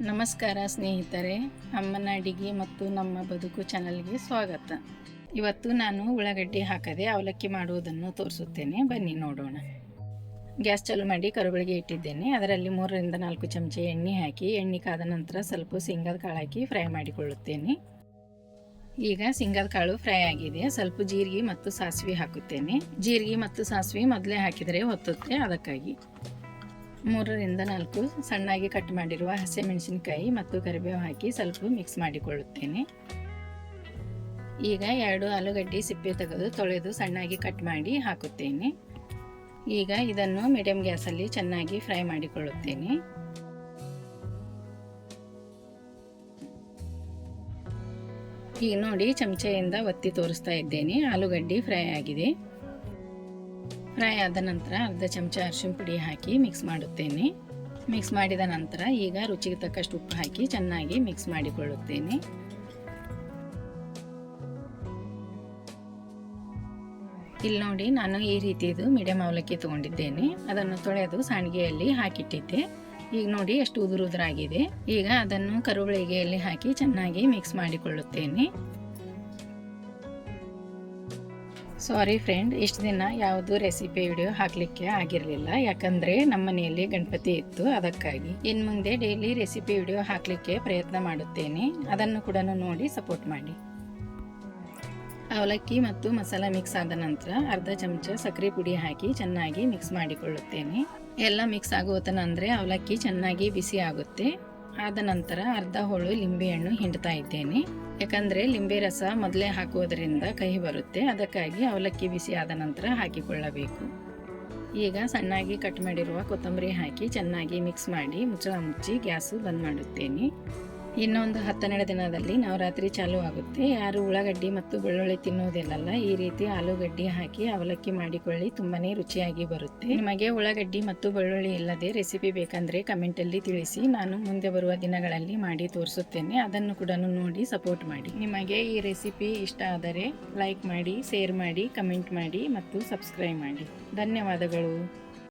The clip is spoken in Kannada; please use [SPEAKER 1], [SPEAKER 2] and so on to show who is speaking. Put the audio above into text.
[SPEAKER 1] ನಮಸ್ಕಾರ ಸ್ನೇಹಿತರೆ, ಅಮ್ಮನ ಅಡಿಗೆ ಮತ್ತು ನಮ್ಮ ಬದುಕು ಚಾನಲ್ಗೆ ಸ್ವಾಗತ. ಇವತ್ತು ನಾನು ಉಳ್ಳಾಗಡ್ಡಿ ಹಾಕದೆ ಅವಲಕ್ಕಿ ಮಾಡುವುದನ್ನು ತೋರಿಸುತ್ತೇನೆ. ಬನ್ನಿ ನೋಡೋಣ. ಗ್ಯಾಸ್ ಚಾಲು ಮಾಡಿ ಕರುಗಳಿಗೆ ಇಟ್ಟಿದ್ದೇನೆ. ಅದರಲ್ಲಿ ಮೂರರಿಂದ ನಾಲ್ಕು ಚಮಚ ಎಣ್ಣೆ ಹಾಕಿ, ಎಣ್ಣೆ ಕಾದ ನಂತರ ಸ್ವಲ್ಪ ಶೇಂಗಾದ ಕಾಳು ಹಾಕಿ ಫ್ರೈ ಮಾಡಿಕೊಳ್ಳುತ್ತೇನೆ. ಈಗ ಶೇಂಗಾದ ಕಾಳು ಫ್ರೈ ಆಗಿದೆ. ಸ್ವಲ್ಪ ಜೀರಿಗೆ ಮತ್ತು ಸಾಸಿವೆ ಹಾಕುತ್ತೇನೆ. ಜೀರಿಗೆ ಮತ್ತು ಸಾಸಿವೆ ಮೊದಲೇ ಹಾಕಿದರೆ ಹೊತ್ತುತ್ತೆ. ಅದಕ್ಕಾಗಿ ಮೂರರಿಂದ ನಾಲ್ಕು ಸಣ್ಣಾಗಿ ಕಟ್ ಮಾಡಿರುವ ಹಸಿಮೆಣಸಿನಕಾಯಿ ಮತ್ತು ಕರಿಬೇವು ಹಾಕಿ ಸ್ವಲ್ಪ ಮಿಕ್ಸ್ ಮಾಡಿಕೊಳ್ಳುತ್ತೇನೆ. ಈಗ ಎರಡು ಆಲೂಗಡ್ಡೆ ಸಿಪ್ಪೆ ತೆಗೆದು ತೊಳೆದು ಸಣ್ಣಾಗಿ ಕಟ್ ಮಾಡಿ ಹಾಕುತ್ತೇನೆ. ಈಗ ಇದನ್ನು ಮೀಡಿಯಂ ಗ್ಯಾಸಲ್ಲಿ ಚೆನ್ನಾಗಿ ಫ್ರೈ ಮಾಡಿಕೊಳ್ಳುತ್ತೇನೆ. ಈಗ ನೋಡಿ, ಚಮಚೆಯಿಂದ ಒತ್ತಿ ತೋರಿಸ್ತಾ ಇದ್ದೇನೆ. ಆಲೂಗಡ್ಡೆ ಫ್ರೈ ಆಗಿದೆ. ಫ್ರೈ ಆದ ನಂತರ ಅರ್ಧ ಚಮಚ ಅರಿಶಿನ ಪುಡಿ ಹಾಕಿ ಮಿಕ್ಸ್ ಮಾಡುತ್ತೇನೆ. ಮಿಕ್ಸ್ ಮಾಡಿದ ನಂತರ ಈಗ ರುಚಿಗೆ ತಕ್ಕಷ್ಟು ಉಪ್ಪು ಹಾಕಿ ಚೆನ್ನಾಗಿ ಮಿಕ್ಸ್ ಮಾಡಿಕೊಳ್ಳುತ್ತೇನೆ. ಇಲ್ಲಿ ನೋಡಿ ನಾನು ಈ ರೀತಿದು ಮೀಡಿಯಂ ಅವಲಕ್ಕಿ ತಗೊಂಡಿದ್ದೇನೆ. ಅದನ್ನು ತೊಳೆದು ಸಾಣಿಗೆಯಲ್ಲಿ ಹಾಕಿಟ್ಟಿದ್ದೆ. ಈಗ ನೋಡಿ ಎಷ್ಟು ಉದುರು ಉದುರಾಗಿದೆ ಈಗ ಅದನ್ನು ಕರುಬಳಿಗೆಯಲ್ಲಿ ಹಾಕಿ ಚೆನ್ನಾಗಿ ಮಿಕ್ಸ್ ಮಾಡಿಕೊಳ್ಳುತ್ತೇನೆ. ಸಾರಿ ಫ್ರೆಂಡ್ ಇಷ್ಟು ದಿನ ಯಾವುದು ರೆಸಿಪಿ ವಿಡಿಯೋ ಹಾಕಲಿಕ್ಕೆ ಆಗಿರಲಿಲ್ಲ. ಯಾಕಂದರೆ ನಮ್ಮ ಮನೆಯಲ್ಲಿ ಗಣಪತಿ ಇತ್ತು, ಅದಕ್ಕಾಗಿ. ಇನ್ನು ಮುಂದೆ ಡೈಲಿ ರೆಸಿಪಿ ವಿಡಿಯೋ ಹಾಕಲಿಕ್ಕೆ ಪ್ರಯತ್ನ ಮಾಡುತ್ತೇನೆ. ಅದನ್ನು ಕೂಡ ನೋಡಿ ಸಪೋರ್ಟ್ ಮಾಡಿ. ಅವಲಕ್ಕಿ ಮತ್ತು ಮಸಾಲ ಮಿಕ್ಸ್ ಆದ ನಂತರ ಅರ್ಧ ಚಮಚ ಸಕ್ಕರೆ ಪುಡಿ ಹಾಕಿ ಚೆನ್ನಾಗಿ ಮಿಕ್ಸ್ ಮಾಡಿಕೊಳ್ಳುತ್ತೇನೆ. ಎಲ್ಲ ಮಿಕ್ಸ್ ಆಗುವತನ ಅಂದರೆ ಅವಲಕ್ಕಿ ಚೆನ್ನಾಗಿ ಬಿಸಿ ಆಗುತ್ತೆ. ಆದ ನಂತರ ಅರ್ಧ ಹೋಳು ಲಿಂಬೆಹಣ್ಣು ಹಿಂಡ್ತಾ ಇದ್ದೇನೆ. ಯಾಕಂದರೆ ಲಿಂಬೆ ರಸ ಮೊದಲೇ ಹಾಕುವುದರಿಂದ ಕಹಿ ಬರುತ್ತೆ. ಅದಕ್ಕಾಗಿ ಅವಲಕ್ಕಿ ಬಿಸಿ ಆದ ನಂತರ ಹಾಕಿಕೊಳ್ಳಬೇಕು. ಈಗ ಸಣ್ಣಾಗಿ ಕಟ್ ಮಾಡಿರುವ ಕೊತ್ತಂಬರಿ ಹಾಕಿ ಚೆನ್ನಾಗಿ ಮಿಕ್ಸ್ ಮಾಡಿ ಮುಚ್ಚಳ ಮುಚ್ಚಿ ಗ್ಯಾಸು ಬಂದ್ ಮಾಡುತ್ತೇನೆ. ಇನ್ನೊಂದು ಹತ್ತೆರಡು ದಿನದಲ್ಲಿ ನವರಾತ್ರಿ ಚಾಲೂ ಆಗುತ್ತೆ. ಯಾರು ಉಳ್ಳಾಗಡ್ಡಿ ಮತ್ತು ಬೆಳ್ಳುಳ್ಳಿ ತಿನ್ನೋದಿಲ್ಲಲ್ಲ, ಈ ರೀತಿ ಆಲೂಗಡ್ಡಿ ಹಾಕಿ ಅವಲಕ್ಕಿ ಮಾಡಿಕೊಳ್ಳಿ, ತುಂಬಾನೇ ರುಚಿಯಾಗಿ ಬರುತ್ತೆ. ನಿಮಗೆ ಉಳ್ಳಾಗಡ್ಡಿ ಮತ್ತು ಬೆಳ್ಳುಳ್ಳಿ ಇಲ್ಲದೆ ರೆಸಿಪಿ ಬೇಕಂದ್ರೆ ಕಮೆಂಟಲ್ಲಿ ತಿಳಿಸಿ. ನಾನು ಮುಂದೆ ಬರುವ ದಿನಗಳಲ್ಲಿ ಮಾಡಿ ತೋರಿಸುತ್ತೇನೆ. ಅದನ್ನು ಕೂಡ ನೋಡಿ ಸಪೋರ್ಟ್ ಮಾಡಿ. ನಿಮಗೆ ಈ ರೆಸಿಪಿ ಇಷ್ಟ ಆದರೆ ಲೈಕ್ ಮಾಡಿ ಶೇರ್ ಮಾಡಿ ಕಮೆಂಟ್ ಮಾಡಿ ಮತ್ತು ಸಬ್ಸ್ಕ್ರೈಬ್ ಮಾಡಿ. ಧನ್ಯವಾದಗಳು.